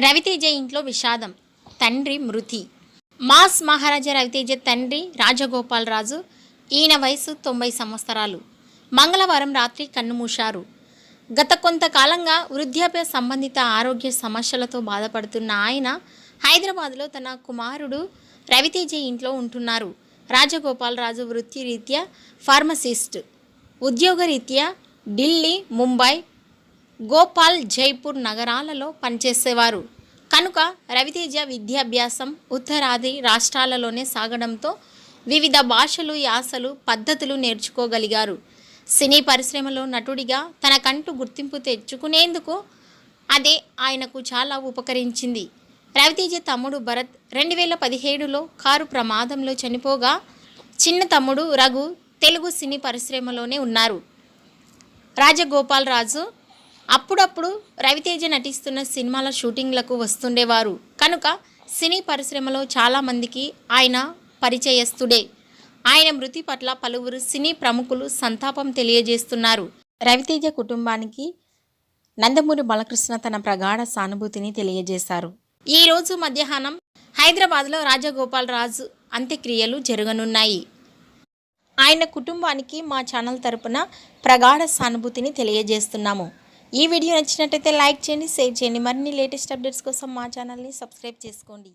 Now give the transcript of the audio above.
రవితేజ ఇంట్లో విషాదం. తండ్రి మృతి. మాస్ మహారాజా రవితేజ తండ్రి రాజగోపాలరాజు ఈయన వయసు తొంభై సంవత్సరాలు. మంగళవారం రాత్రి కన్నుమూశారు. గత కొంతకాలంగా వృద్ధాప్య సంబంధిత ఆరోగ్య సమస్యలతో బాధపడుతున్న ఆయన హైదరాబాద్లో తన కుమారుడు రవితేజ ఇంట్లో ఉంటున్నారు. రాజగోపాలరాజు వృత్తిరీత్యా ఫార్మసిస్ట్. ఉద్యోగరీత్యా ఢిల్లీ ముంబై గోపాల్ జైపూర్ నగరాలలో పనిచేసేవారు. కనుక రవితేజ విద్యాభ్యాసం ఉత్తరాది రాష్ట్రాలలోనే సాగడంతో వివిధ భాషలు యాసలు పద్ధతులు నేర్చుకోగలిగారు. సినీ పరిశ్రమలో నటుడిగా తనకంటూ గుర్తింపు తెచ్చుకునేందుకు అదే ఆయనకు చాలా ఉపకరించింది. రవితేజ తమ్ముడు భరత్ రెండు వేల పదిహేడులో కారు ప్రమాదంలో చనిపోగా చిన్న తమ్ముడు రఘు తెలుగు సినీ పరిశ్రమలోనే ఉన్నారు. రాజగోపాల్ రాజు అప్పుడప్పుడు రవితేజ నటిస్తున్న సినిమాల షూటింగ్లకు వస్తుండేవారు. కనుక సినీ పరిశ్రమలో చాలామందికి ఆయన పరిచయస్తుడే. ఆయన మృతి పట్ల పలువురు సినీ ప్రముఖులు సంతాపం తెలియజేస్తున్నారు. రవితేజ కుటుంబానికి నందమూరి బాలకృష్ణ తన ప్రగాఢ సానుభూతిని తెలియజేశారు. ఈ రోజు మధ్యాహ్నం హైదరాబాద్లో రాజగోపాల్ రాజు అంత్యక్రియలు జరగనున్నాయి. ఆయన కుటుంబానికి మా ఛానల్ తరపున ప్రగాఢ సానుభూతిని తెలియజేస్తున్నాము. ఈ వీడియో నచ్చినట్టయితే లైక్ చేయండి షేర్ చేయండి. మరిన్ని లేటెస్ట్ అప్డేట్స్ కోసం మా ఛానల్ని సబ్స్క్రైబ్ చేసుకోండి.